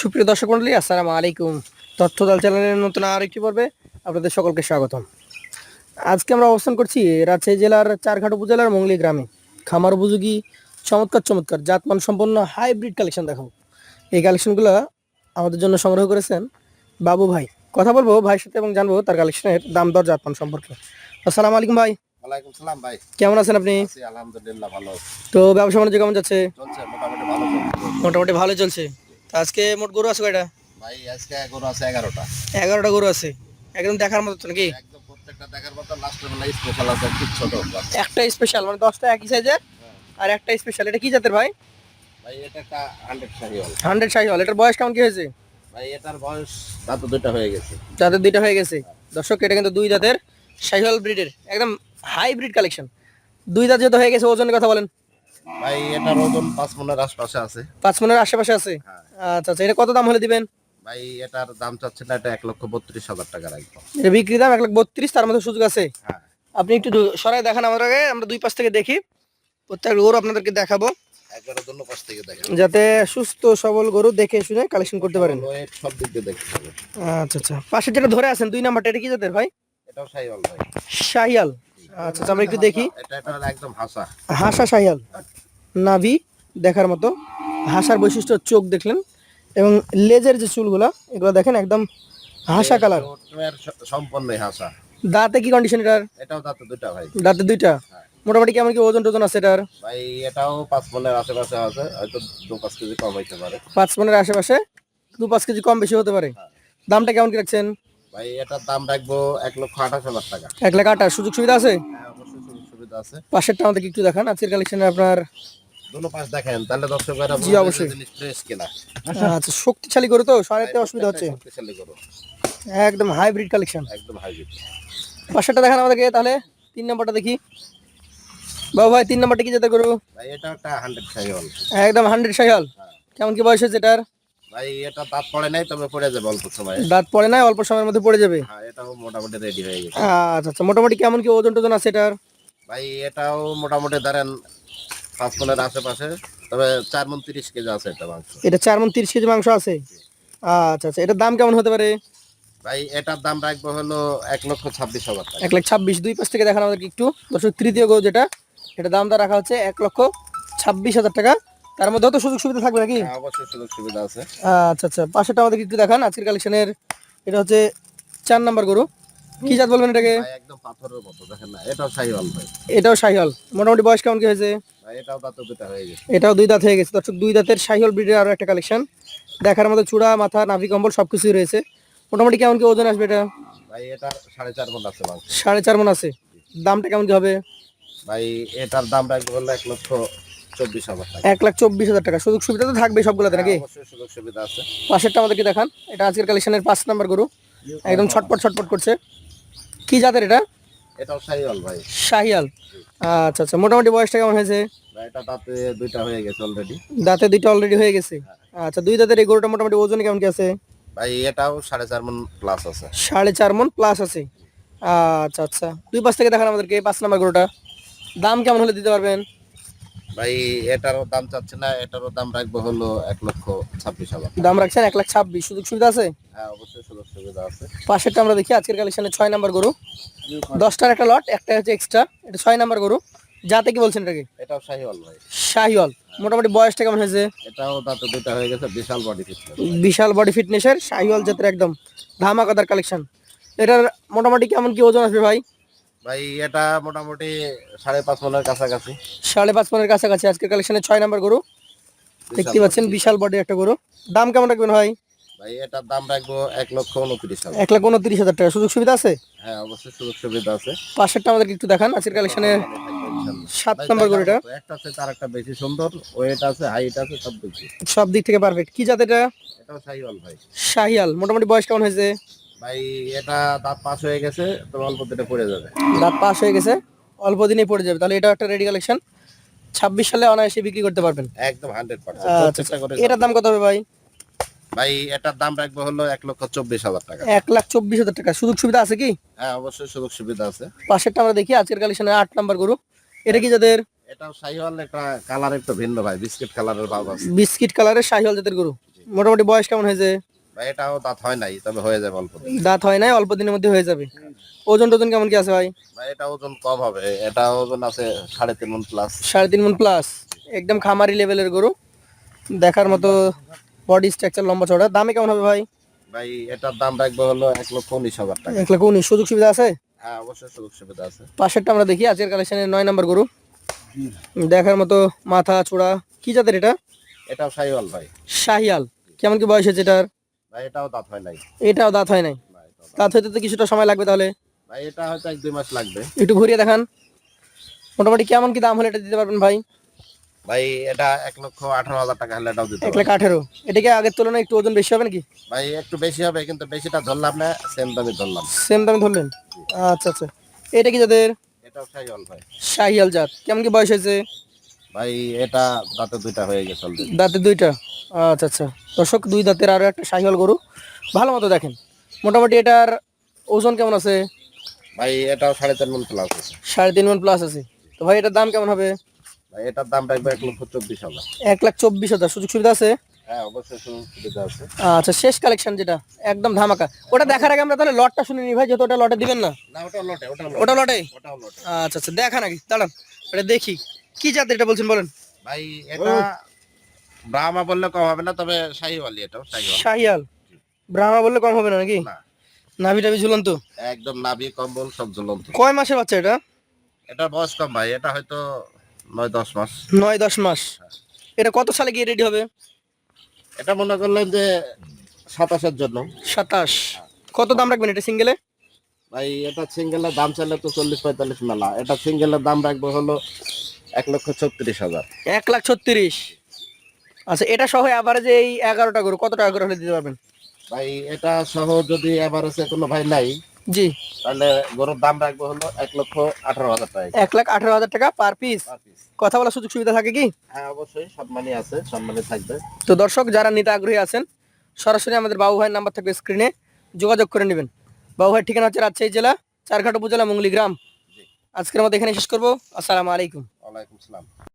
সুপ্রিয় দর্শক মন্ডলী আসসালামু আলাইকুম। তথ্যদল চ্যানেলের নতুন আর একটি পর্বে আপনাদের সকলকে স্বাগতম। আজকে আমরা অবস্থান করছি রাজশাহী জেলার চারঘাট উপজেলার মঙ্গলি গ্রামে। খামার উপযোগী চমৎকার চমৎকার জাতমান সম্পন্ন হাইব্রিড কালেকশন দেখাবো। এই কালেকশনগুলো আমাদের জন্য সংগ্রহ করেছেন বাবু ভাই। কথা বলব ভাইয়ের সাথে এবং জানব তার কালেকশনের দাম দর জাতমান সম্পর্কে। আসসালামু আলাইকুম ভাই। ওয়ালাইকুম সালাম ভাই। কেমন আছেন আপনি? আলহামদুলিল্লাহ ভালো। তো ব্যবসা বাণিজ্য কেমন যাচ্ছে? চলছে মোটামুটি ভালো চলছে। মোটামুটি ভালো চলছে। আজকে মোট গরু আছে কয়টা? ভাই আজকে গরু আছে এগারোটা। এগারোটা গরু আছে। একদম দেখার মতো তো নাকি? একদম প্রত্যেকটা দেখার মতো লাস্টের বেলা স্পেশাল আছে খুব ছোট। একটা স্পেশাল মানে দশটা একই সাইজের আর একটা স্পেশাল এটা কি জাতের ভাই? ভাই এটা একটা হান্ড্রেড শাহিওয়াল। হান্ড্রেড হল এটার বয়স কেমন কি হয়েছে? ভাই এটার বয়স দাঁত দুটো হয়ে গেছে। জাতের দুইটা হয়ে গেছে। দর্শক এটা কিন্তু দুই জাতের সাইহল ব্রিডের একদম হাইব্রিড কালেকশন দুই দাঁত যেহেতু হয়ে গেছে ওজনের কথা বলেন। ভাই এটার ওজন পাঁচ মনের আশপাশে আছে। পাঁচ মনের আশেপাশে আছে? হ্যাঁ। আচ্ছা আচ্ছা এটা কত দাম হলে দিবেন? ভাই এটার দাম চাচ্ছে না এটা এক লক্ষ বত্রিশ হাজার টাকা রাখব এটা বিক্রি দাম এক লাখ বত্রিশ তার মধ্যে সুযোগ আছে? হ্যাঁ। আপনি একটু দু- সরাই দেখান আমাদেরকে আমরা দুই পাশ থেকে দেখি। প্রত্যেক গরু আপনাদেরকে দেখাবো। একবারে দন্য পাশ থেকে দেখেন যাতে সুস্থ সবল গরু দেখে শুনে কালেকশন করতে পারেন। সব দিক দিয়ে দেখতে হবে। আচ্ছা আচ্ছা। পাশে যেটা ধরে আছেন দুই নাম্বারটা এটা কি জাতের ভাই? এটাও শাহিওয়াল ভাই। শাহিয়াল আচ্ছা আচ্ছা, আমরা একটু দেখি। এটা এটা একদম হাসা। হাসা শাহিয়াল নাভি দেখার মতো। হাসার বৈশিষ্ট্য চোখ দেখলেন এবং লেজের যে চুলগুলা এগুলো দেখেন একদম হাসা কালার সম্পন্ন হাসা। দাঁতে কি কন্ডিশন এটার? এটাও দাঁতে দুটা ভাই। দাঁতে দুইটা? মোটামুটি কেমন কি ওজন টোজন আছে এটার? ভাই এটাও পাঁচ মনের আশেপাশে আছে হয়তো দু পাঁচ কেজি কম হইতে পারে। পাঁচ মনের আশেপাশে দু পাঁচ কেজি কম বেশি হতে পারে। দামটা কেমন কি রাখছেন? ভাই এটার দাম রাখব এক লক্ষ আঠাশ হাজার টাকা। এক লাখ আটাশ সুযোগ সুবিধা আছে? হ্যাঁ অবশ্যই সুযোগ সুবিধা আছে। পাশেরটা আমাদেরকে একটু দেখান আজকের কালেকশনে আপনার দুটো পাশ দেখেন তাহলে দর্শকেরা জি, অবশ্যই। ফ্রেশ কিনা। আচ্ছা শক্তিশালী গরু তো সারাইতে অসুবিধা হচ্ছে। শক্তিশালী একদম হাইব্রিড কালেকশন একদম হাইব্রিড দেখান আমাদেরকে তাহলে তিন নম্বরটা দেখি। বাবু ভাই তিন নম্বরটা কি যেতে গরু? ভাই এটা একটা হান্ড্রেড সাইহল। একদম সাইহাল। কেমন কি বয়স হয়েছে এটার? ভাই এটা দাঁত পড়ে নাই তবে পড়ে যাবে অল্প সময়। দাঁত পড়ে নাই অল্প সময়ের মধ্যে পড়ে যাবে। হ্যাঁ এটাও মোটামুটি রেডি হয়ে গেছে। আচ্ছা আচ্ছা মোটামুটি কেমন কি ওজন টোজন আছে এটার? ভাই এটাও মোটামুটি ধরেন পাঁচ মনের আশেপাশে তবে চার মন তিরিশ কেজি আছে এটা মাংস। এটা চার মন তিরিশ কেজি মাংস আছে? আচ্ছা আচ্ছা এটার দাম কেমন হতে পারে? ভাই এটার দাম রাখব হলো এক লক্ষ ছাব্বিশ হাজার টাকা। এক লাখ ছাব্বিশ দুই পাশ থেকে দেখান আমাদেরকে একটু। দর্শক তৃতীয় গরু যেটা এটা দামটা রাখা হচ্ছে এক লক্ষ ছাব্বিশ হাজার টাকা। তার মধ্যেও তো সুযোগ সুবিধা থাকবে নাকি? হ্যাঁ, অবশ্যই সুযোগ সুবিধা আছে। আচ্ছা আচ্ছা পাশেটা আমাদেরকে একটু দেখান। আজকের কালেকশনের এটা হচ্ছে চার নাম্বার গরু। কি জাত বলবেন এটাকে? একদম পাথরের মতো দেখেন না এটাও শাহিওয়াল ভাই। এটাও শাহিওয়াল। মোটামুটি বয়স কেমন কি হয়েছে? এটাও দাঁত হয়ে গেছে। এটাও দুই দাঁত হয়ে গেছে। দর্শক দুই দাঁতের শাহিওয়াল ব্রিডের আরও একটা কালেকশন। দেখার মতো চূড়া মাথা নাভি কম্বল সবকিছুই রয়েছে। মোটামুটি কেমন কি ওজন আসবে এটা? ভাই সাড়ে চার মন আছে সাড়ে চার মন আছে। দামটা কেমন কি হবে? ভাই এটার দাম রাখব হলো এক লক্ষ চব্বিশ হাজার টাকা। এক লাখ চব্বিশ হাজার টাকা। সুযোগ সুবিধা তো থাকবে সবগুলোতে নাকি? হ্যাঁ, সুযোগ সুবিধা আছে। পাশেরটা আমাদেরকে দেখান। এটা আজকের কালেকশনের পাঁচ নাম্বার গরু। একদম ছটপট ছটপট করছে। কি জাতের এটা? এটাও শাহিয়াল ভাই। শাহিয়াল আচ্ছা আচ্ছা মোটামুটি বয়সটা কেমন হয়েছে? ভাই এটা দাঁতে দুইটা হয়ে গেছে অলরেডি দাঁতে দুইটা অলরেডি হয়ে গেছে? আচ্ছা দুই দাঁতের এই গরুটা মোটামুটি ওজন কেমন কি আছে? ভাই এটাও সাড়ে চার মন প্লাস আছে। সাড়ে চার মন প্লাস আছে। আচ্ছা আচ্ছা। দুই পাশ থেকে দেখান আমাদেরকে পাঁচ নাম্বার গরুটা। দাম কেমন হলে দিতে পারবেন? ভাই এটারও দাম চাচ্ছে না এটারও দাম রাখব হলো এক লক্ষ ছাব্বিশ হাজার দাম রাখছেন এক লাখ ছাব্বিশ সুযোগ সুবিধা আছে? হ্যাঁ অবশ্যই সুযোগ সুবিধা আছে। পাশেরটা আমরা দেখি আজকের কালেকশনে ছয় নাম্বার গরু। দশটার একটা লট একটা হচ্ছে এক্সট্রা এটা ছয় নাম্বার গরু। যাতে কি বলছেন এটাকে? এটাও শাহিওয়াল ভাই। শাহিওয়াল। মোটামুটি বয়সটা কেমন হয়েছে? এটাও দাঁতে দুইটা হয়ে গেছে বিশাল বডি ফিটনেস বিশাল বডি ফিটনেসের শাহিওয়াল জাতের একদম ধামাকাদার কালেকশন। এটার মোটামুটি কেমন কি ওজন আসবে ভাই? ভাই এটা মোটামুটি সাড়ে পাঁচ মনের কাছাকাছি। সাড়ে পাঁচ মনের কাছাকাছি। আজকের কালেকশনে ছয় নাম্বার গরু। দেখতে পাচ্ছেন বিশাল বডি একটা গরু। দাম কেমন রাখবেন ভাই? ভাই এটার দাম রাখব এক লক্ষ উনত্রিশ হাজার। এক লাখ উনত্রিশ হাজার টাকা। সুযোগ সুবিধা আছে? হ্যাঁ অবশ্যই সুযোগ সুবিধা আছে। পাশেরটা আমাদেরকে একটু দেখান। আজকের কালেকশনে সাত ভাই, নাম্বার গরুটা। একটা আছে তার একটা বেশি সুন্দর। ওয়েট আছে হাইট আছে সব দিক থেকে পারফেক্ট কি জাত এটা? এটাও শাহিওয়াল ভাই। শাহিয়াল। মোটামুটি বয়স কেমন হয়েছে? ভাই এটা দাঁত পাস হয়ে গেছে তবে অল্প দিনে পড়ে যাবে। দাঁত পাস হয়ে গেছে অল্প দিনেই পড়ে যাবে। তাহলে এটা একটা রেডি কালেকশন। ছাব্বিশ সালে অনায়াসে বিক্রি করতে পারবেন। একদম হান্ড্রেড আচ্ছা, চেষ্টা করে এটার দাম কত হবে ভাই? ভাই এটার দাম রাখব হলো এক লক্ষ চব্বিশ হাজার টাকা। এক লাখ চব্বিশ হাজার টাকা। সুযোগ সুবিধা আছে কি? হ্যাঁ অবশ্যই সুযোগ সুবিধা আছে। পাশেরটা আমরা দেখি আজকের কালেকশনে আট নাম্বার গরু। এটা কি যাদের এটাও শাহিওয়াল একটা কালার একটু ভিন্ন ভাই বিস্কিট কালারের ভাব আছে। বিস্কিট কালারের শাহিওয়াল জাতের গরু। মোটামুটি বয়স কেমন হয়েছে? ভাই এটাও দাঁত হয় নাই তবে হয়ে যাবে অল্প দিন। দাঁত হয় নাই অল্প দিনের মধ্যে হয়ে যাবে। ওজন টোজন কেমন কি আছে ভাই? ভাই এটা ওজন কম হবে এটা ওজন আছে সাড়ে তিন মন প্লাস সাড়ে তিন মন প্লাস একদম খামারি লেভেলের গরু। দেখার মতো বডি স্ট্রাকচার লম্বা চড়া দামে কেমন হবে ভাই? ভাই এটার দাম রাখবে হলো এক লক্ষ উনিশ হাজার টাকা। এক লাখ উনিশ। সুযোগ সুবিধা আছে? হ্যাঁ অবশ্যই সুযোগ সুবিধা আছে। পাশেরটা আমরা দেখি আজকের কালেকশনের নয় নাম্বার গরু। দেখার মতো মাথা চূড়া কি জাতের এটা? এটাও সাইওয়াল ভাই। শাহিয়াল। কেমন কি বয়স হয়েছে এটার? এটাও দাঁত হয় নাই। এটাও দাঁত হয় নাই? দাঁত- হইতে তো কিছুটা সময় লাগবে তাহলে? ভাই এটা হয়তো এক দুই মাস লাগবে। একটু ঘুরিয়ে দেখান। মোটামুটি কেমন কি দাম হলে এটা দিতে পারবেন ভাই? ভাই এটা এক লক্ষ আঠারো হাজার টাকা হলে এটাও দিতে এক লাখ আঠেরো। এটা কি আগের তুলনায় একটু ওজন বেশি হবে নাকি? ভাই একটু বেশি হবে কিন্তু বেশিটা ধরলাম না সেম দামে ধরলাম। সেম দামে ধরলেন? আচ্ছা আচ্ছা। এটা কি যাদের এটাও সাইওয়াল ভাই। শাহিয়াল জাত। কেমন কি বয়স হয়েছে? ভাই এটা দাঁতে দুইটা হয়ে গেছে দাঁতের দুইটা? আচ্ছা আচ্ছা। দর্শক দুই দাঁতের আরও একটা শাহিয়াল গরু। ভালো মতো দেখেন। মোটামুটি এটার ওজন কেমন আছে? ভাই এটাও সাড়ে চার মন প্লাস আছে। সাড়ে তিন মন প্লাস আছে। তো ভাই এটার দাম কেমন হবে? ভাই এটার দাম রাখবে এক লক্ষ চব্বিশ হাজার। এক লাখ চব্বিশ হাজার। সুযোগ সুবিধা আছে? হ্যাঁ অবশ্যই সুযোগ সুবিধা আছে। আচ্ছা শেষ কালেকশন যেটা। একদম ধামাকা। ওটা দেখার আগে আমরা তাহলে লটটা শুনে নি ভাই যেহেতু ওটা লটে দিবেন না? না ওটা লটে ওটা ওটা লটে। ওটাও লটে। আচ্ছা আচ্ছা দেখা নাকি দাঁড়ান এটা দেখি। কি জাতের এটা বলছেন বলেন? ভাই এটা ব্রাহ্মা বললে কম হবে না তবে শাহিওয়ালি এটাও শাহিওয়াল। শাহিয়াল ব্রাহ্মা বললে কম হবে না নাকি? না। নাভি টাভি ঝুলন্ত? একদম নাভি কম্বল সব ঝুলন্ত। কয় মাসের বাচ্চা এটা? এটা বয়স কম ভাই এটা হয়তো নয় দশ মাস। নয় দশ মাস। এটা কত সালে গিয়ে রেডি হবে? এটা মনে করলেন যে সাতাশের জন্য। সাতাশ। কত দাম রাখবেন এটা সিঙ্গেলে? ভাই এটা সিঙ্গেলের দাম চাইলে তো চল্লিশ পঁয়তাল্লিশ মেলা। এটা সিঙ্গেলের দাম রাখব হলো এক লক্ষ ছত্রিশ হাজার। এক লাখ ছত্রিশ। আচ্ছা এটা সহ অ্যাভারেজে এই এগারোটা গরু কত টাকা করে হলে দিতে পারবেন? ভাই এটা সহ যদি এভারেজে কোনো ভাই নাই জি। তাহলে গরুর দাম রাখব হলো এক লক্ষ আঠারো হাজার টাকা। এক লাখ আঠারো হাজার টাকা পার পিস কথা বলার সুযোগ সুবিধা থাকে কি? হ্যাঁ অবশ্যই সম্মানই আছে সম্মানই থাকবে। তো দর্শক যারা নিতে আগ্রহী আছেন সরাসরি আমাদের বাবু ভাইয়ের নাম্বার থাকবে স্ক্রিনে যোগাযোগ করে নেবেন। বাবু ভাইয়ের ঠিকানা হচ্ছে রাজশাহী জেলা চারঘাট উপজেলা মঙ্গলি গ্রাম। আজকের মতো এখানে শেষ করব। আসসালামু আলাইকুম। ওয়ালাইকুম সালাম